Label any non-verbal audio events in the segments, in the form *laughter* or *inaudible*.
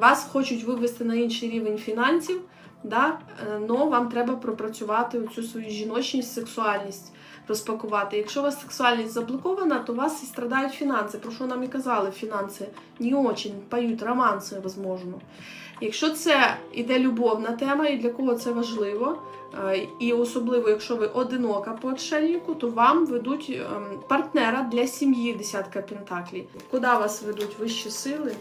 вас хочуть вивести на інший рівень фінансів, да? але вам треба пропрацювати цю свою жіночність, сексуальність розпакувати. Якщо у вас сексуальність заблокована, то у вас і страдають фінанси. Про що нам і казали, фінанси не очень поють романси, возможно. Якщо це іде любовна тема, і для кого це важливо, е, і особливо, якщо ви одинока по отшельнику, то вам ведуть ем, партнера для сім'ї десятка пентаклів. Куди вас ведуть вищі сили?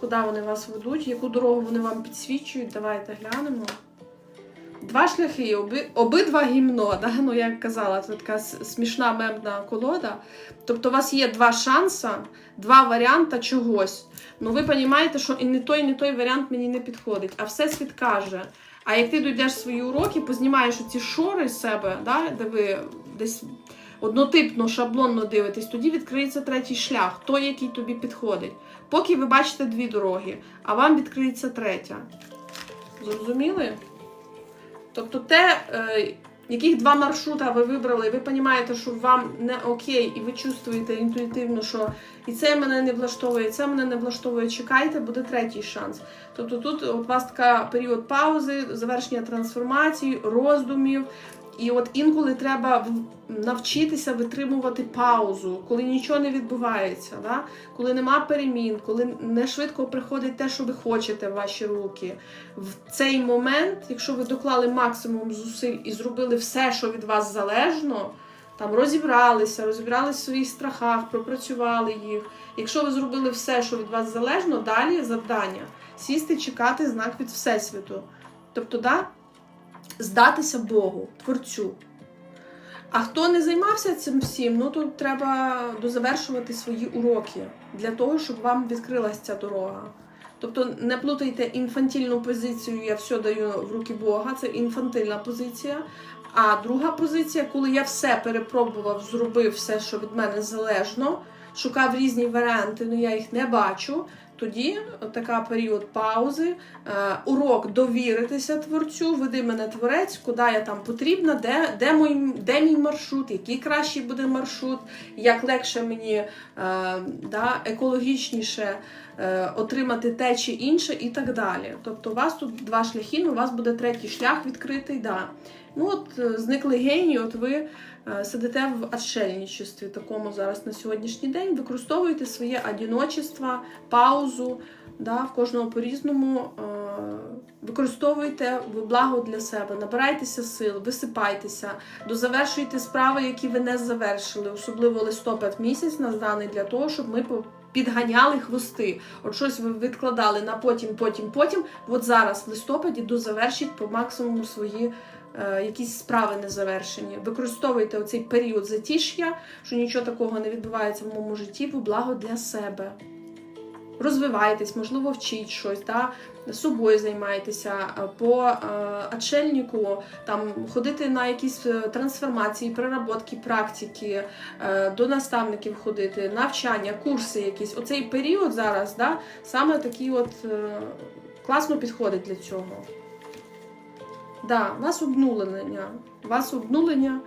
Куди вони вас ведуть? Яку дорогу вони вам підсвічують? Давайте глянемо. Два шляхи, оби, обидва гімно, *laughs* да? ну як казала, це така смішна мемна колода. Тобто у вас є два шанси, два варіанти чогось. Ну ви розумієте, що і не той, і не той варіант мені не підходить. А всесвіт каже. А як ти дійдеш свої уроки, познімаєш ці шори з себе, да? де ви десь однотипно, шаблонно дивитесь, тоді відкриється третій шлях, той, який тобі підходить. Поки ви бачите дві дороги, а вам відкриється третя. Зрозуміли? Тобто те, е, яких два маршрута ви вибрали, ви розумієте, що вам не окей, і ви чувствуєте інтуїтивно, що і це мене не влаштовує, і це мене не влаштовує, чекайте, буде третій шанс. Тобто тут у вас така період паузи, завершення трансформації, роздумів. І от інколи треба навчитися витримувати паузу, коли нічого не відбувається, да? коли нема перемін, коли не швидко приходить те, що ви хочете в ваші руки. В цей момент, якщо ви доклали максимум зусиль і зробили все, що від вас залежно, там розібралися, розібралися в своїх страхах, пропрацювали їх. Якщо ви зробили все, що від вас залежно, далі завдання сісти, чекати знак від Всесвіту. Тобто, да, здатися Богу, Творцю. А хто не займався цим всім, ну тут треба дозавершувати свої уроки для того, щоб вам відкрилася ця дорога. Тобто не плутайте інфантильну позицію, я все даю в руки Бога, це інфантильна позиція. А друга позиція, коли я все перепробував, зробив все, що від мене залежно, шукав різні варіанти, але я їх не бачу. Тоді така період паузи, е, урок довіритися творцю, веди мене творець, куди я там потрібна, де, де, мій, де мій маршрут, який кращий буде маршрут, як легше мені е, да, екологічніше е, отримати те чи інше і так далі. Тобто у вас тут два шляхи, у вас буде третій шлях відкритий. Да. Ну от е, зникли генії, от ви е, сидите в отшельничестві такому зараз на сьогоднішній день, використовуєте своє одіночество, паузу, да, в кожного по-різному. Е, використовуйте благо для себе, набирайтеся сил, висипайтеся, дозавершуйте справи, які ви не завершили, особливо листопад місяць нас даний для того, щоб ми по- підганяли хвости. От щось ви відкладали на потім, потім, потім. От зараз в листопаді дозавершіть по максимуму свої якісь справи не завершені. Використовуйте оцей період затиш'я, що нічого такого не відбувається в моєму житті, в благо для себе. Розвивайтесь, можливо, вчіть щось, да? собою займайтеся, е, по е, отшельнику, там ходити на якісь е, трансформації, переработки, практики, е, до наставників ходити, навчання, курси якісь. Оцей період зараз, да, саме такий от е, класно підходить для цього. Да, у вас обнулення. У вас обнулення,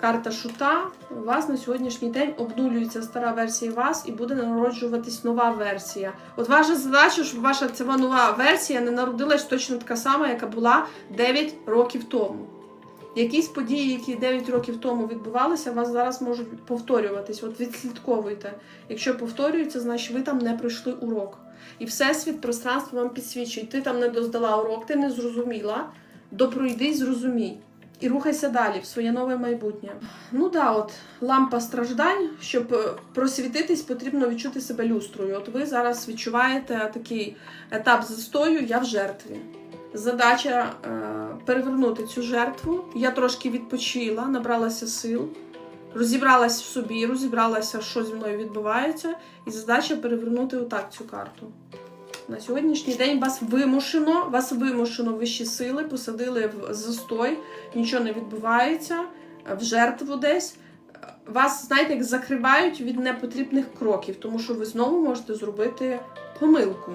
карта шута. У вас на сьогоднішній день обнулюється стара версія вас і буде народжуватись нова версія. От ваша задача, щоб ваша ця нова версія не народилась точно така сама, яка була 9 років тому. Якісь події, які 9 років тому відбувалися, у вас зараз можуть повторюватись. От відслідковуйте. Якщо повторюється, значить ви там не пройшли урок. І всесвіт, пространство вам підсвічує. Ти там не доздала урок, ти не зрозуміла. Допройди, зрозумій. І рухайся далі в своє нове майбутнє. Ну да, от лампа страждань, щоб е, просвітитись, потрібно відчути себе люстрою. От ви зараз відчуваєте такий етап застою, я в жертві. Задача е, перевернути цю жертву. Я трошки відпочила, набралася сил, розібралась в собі, розібралася, що зі мною відбувається, і задача перевернути отак цю карту. На сьогоднішній день вас вимушено, вас вимушено вищі сили, посадили в застой, нічого не відбувається, в жертву десь. Вас, знаєте, як закривають від непотрібних кроків, тому що ви знову можете зробити помилку.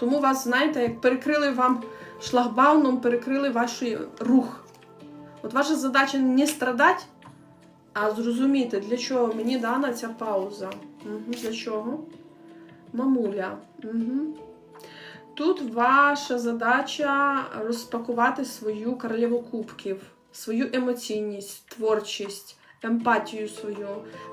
Тому вас, знаєте, як перекрили вам шлагбауном, перекрили ваш рух. От ваша задача не страдати, а зрозуміти, для чого мені дана ця пауза. Угу, для чого? Мамуля. Угу. Тут ваша задача розпакувати свою королеву кубків, свою емоційність, творчість, емпатію свою,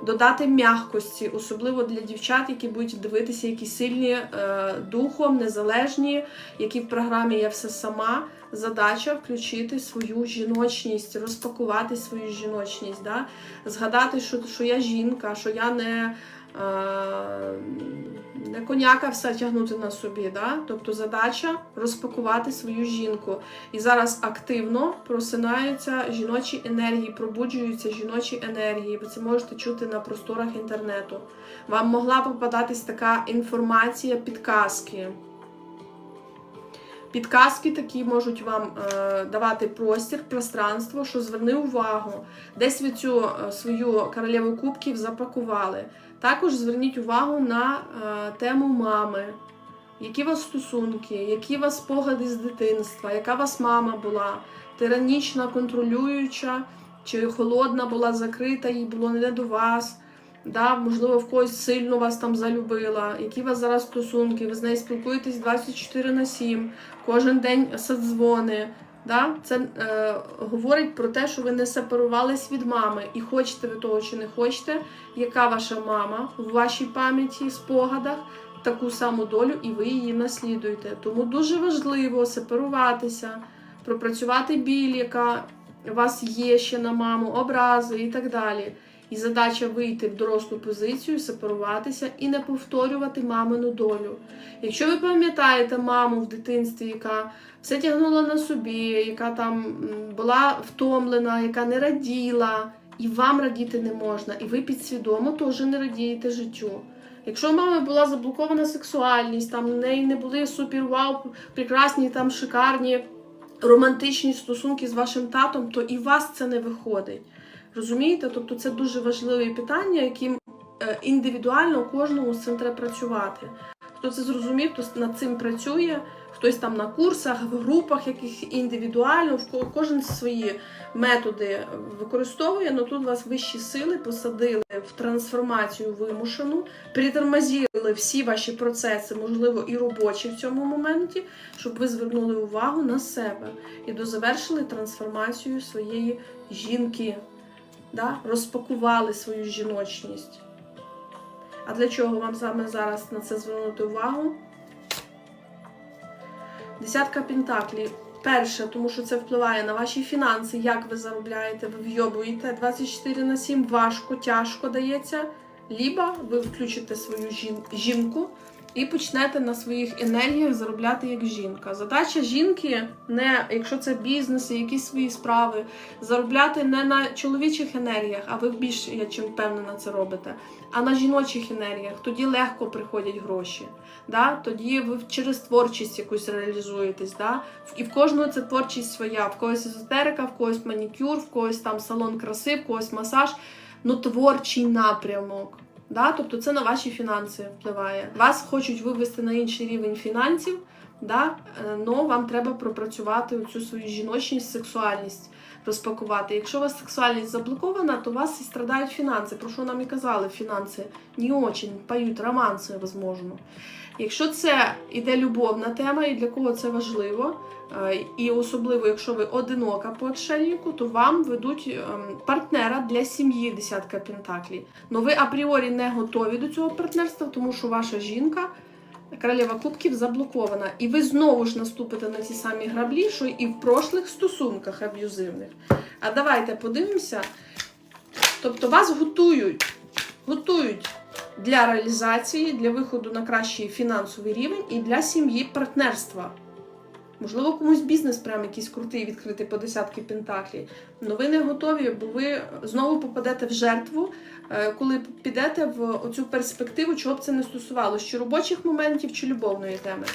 додати м'якості, особливо для дівчат, які будуть дивитися, які сильні е, духом, незалежні, які в програмі я все сама. Задача включити свою жіночність, розпакувати свою жіночність, да? згадати, що, що я жінка, що я не. Не коняка все тягнути на собі, да? тобто задача розпакувати свою жінку. І зараз активно просинаються жіночі енергії, пробуджуються жіночі енергії. Ви це можете чути на просторах інтернету. Вам могла попадатись така інформація, підказки. Підказки такі можуть вам е, давати простір, пространство, що зверни увагу. Десь ви цю е, свою королеву кубків запакували. Також зверніть увагу на е, тему мами. Які у вас стосунки, які у вас спогади з дитинства, яка у вас мама була, тиранічна, контролююча, чи холодна була закрита, їй було не до вас. Да, можливо, в когось сильно вас там залюбила, які у вас зараз стосунки, ви з нею спілкуєтесь 24 на 7, кожен день садзвони. Да? Це е, говорить про те, що ви не сепарувались від мами, і хочете ви того чи не хочете, яка ваша мама в вашій пам'яті, спогадах, таку саму долю, і ви її наслідуєте. Тому дуже важливо сепаруватися, пропрацювати біль, яка у вас є ще на маму, образи і так далі. І задача вийти в дорослу позицію, сепаруватися і не повторювати мамину долю. Якщо ви пам'ятаєте маму в дитинстві, яка все тягнула на собі, яка там була втомлена, яка не раділа, і вам радіти не можна, і ви підсвідомо теж не радієте життю. Якщо у мами була заблокована сексуальність, там в неї не були супер вау, прекрасні, там шикарні романтичні стосунки з вашим татом, то і вас це не виходить. Розумієте? Тобто це дуже важливі питання, яким е, індивідуально кожному з цим треба працювати. Хто це зрозумів, хто над цим працює, хтось там на курсах, в групах, яких індивідуально, в кожен свої методи використовує, але тут вас вищі сили посадили в трансформацію вимушену, притормозили всі ваші процеси, можливо, і робочі в цьому моменті, щоб ви звернули увагу на себе і дозавершили трансформацію своєї жінки да, розпакували свою жіночність. А для чого вам саме зараз на це звернути увагу? Десятка пентаклів. Перше, тому що це впливає на ваші фінанси, як ви заробляєте, ви вйобуєте 24 на 7, важко, тяжко дається. Лібо ви включите свою жін- жінку і почнете на своїх енергіях заробляти як жінка. Задача жінки не, якщо це бізнес, якісь свої справи, заробляти не на чоловічих енергіях, а ви більш, я чим впевнена, це робите, а на жіночих енергіях. Тоді легко приходять гроші. Да? Тоді ви через творчість якусь реалізуєтесь. Да? І в кожного це творчість своя. В когось езотерика, в когось манікюр, в когось там салон краси, в когось масаж. Ну, творчий напрямок. Да? Тобто це на ваші фінанси впливає. Вас хочуть вивести на інший рівень фінансів, да? але вам треба пропрацювати цю свою жіночність, сексуальність розпакувати. Якщо у вас сексуальність заблокована, то у вас і страдають фінанси. Про що нам і казали, фінанси не очень поють романси, возможно. Якщо це іде любовна тема, і для кого це важливо, е, і особливо, якщо ви одинока по отшельнику, то вам ведуть ем, партнера для сім'ї десятка пентаклів. Но ви апріорі не готові до цього партнерства, тому що ваша жінка, королева кубків, заблокована. І ви знову ж наступите на ті самі граблі, що і в прошлих стосунках аб'юзивних. А давайте подивимося. Тобто вас готують, готують для реалізації, для виходу на кращий фінансовий рівень і для сім'ї партнерства. Можливо, комусь бізнес прям якийсь крутий відкритий по десятки пентаклів. Але ви не готові, бо ви знову попадете в жертву, е, коли підете в оцю перспективу, чого б це не стосувалося, чи робочих моментів, чи любовної теми.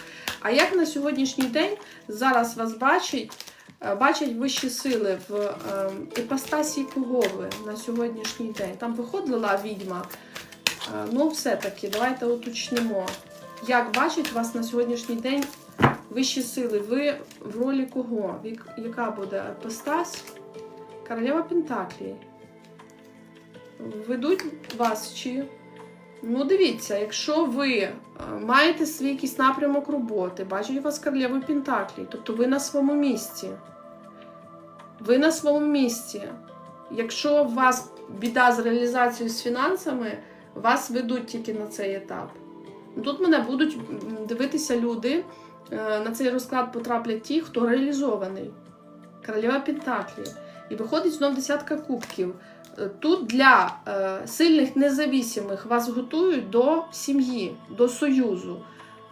А як на сьогоднішній день зараз вас бачать, е, бачать вищі сили в е, іпостасі кого ви на сьогоднішній день? Там виходила відьма. Ну, все-таки, давайте уточнимо. Як бачать вас на сьогоднішній день вищі сили? Ви в ролі кого? Яка буде епостась? Королева Пентаклі. Ведуть вас чи Ну, дивіться, якщо ви е, маєте свій якийсь напрямок роботи, бачу, у вас королеви Пентаклі, тобто ви на своєму місці. Ви на своєму місці. Якщо у вас біда з реалізацією з фінансами, вас ведуть тільки на цей етап. Тут мене будуть дивитися люди. Е, На цей розклад потраплять ті, хто реалізований. Королева Пентаклі. І виходить знов десятка кубків. Е, Тут для е, сильних независимих вас готують до сім'ї, до союзу.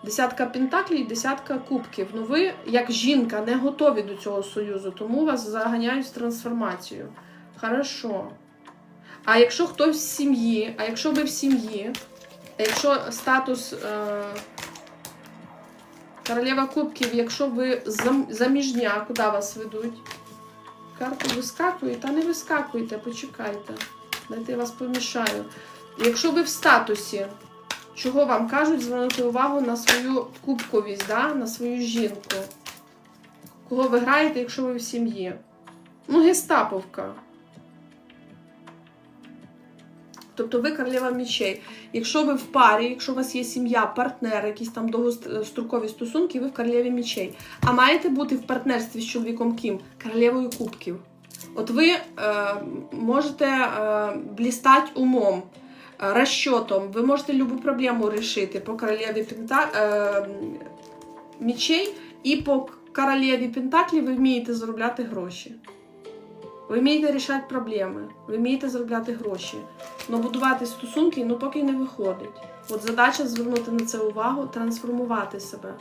Десятка пентаклів, десятка кубків. Ну ви, як жінка, не готові до цього союзу, тому вас заганяють в трансформацію. Хорошо. А якщо хтось в сім'ї, а якщо ви в сім'ї, а якщо статус е, королева кубків, якщо ви заміжня, куди вас ведуть? Карту вискакує, та не вискакуйте, почекайте. Дайте я вас помішаю. Якщо ви в статусі, чого вам кажуть, звернути увагу на свою кубковість, да? на свою жінку. Кого ви граєте, якщо ви в сім'ї? Ну, гестаповка. Тобто ви королева мічей. Якщо ви в парі, якщо у вас є сім'я, партнер, якісь там довгострокові стосунки, ви в королеві мічей. А маєте бути в партнерстві з чоловіком Ким? Королевою кубків. От ви е, можете е, блістати умом, е, розчотом, ви можете любу проблему рішити по королеві пента, е, мічей і по королеві Пентаклі ви вмієте заробляти гроші. Ви вмієте рішати проблеми, ви вмієте заробляти гроші. але будувати стосунки ну поки не виходить. От задача звернути на це увагу, трансформувати себе.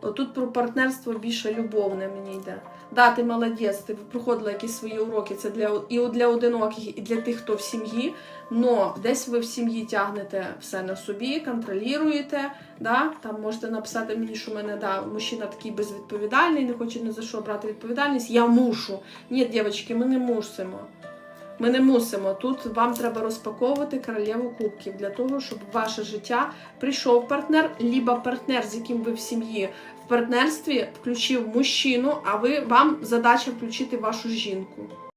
Отут про партнерство більше любовне мені йде. Да, ти молодець, ти проходила якісь свої уроки. Це для і для одиноких, і для тих, хто в сім'ї. Но десь ви в сім'ї тягнете все на собі, контролюєте. Да? Там можете написати мені, що мене да, мужчина такий безвідповідальний, не хоче ні за що брати відповідальність. Я мушу. Ні, дівчатки, ми не мусимо. Ми не мусимо. Тут вам треба розпаковувати королеву кубків для того, щоб в ваше життя прийшов партнер, либо партнер, з яким ви в сім'ї в партнерстві включив мужчину, а ви вам задача включити вашу жінку.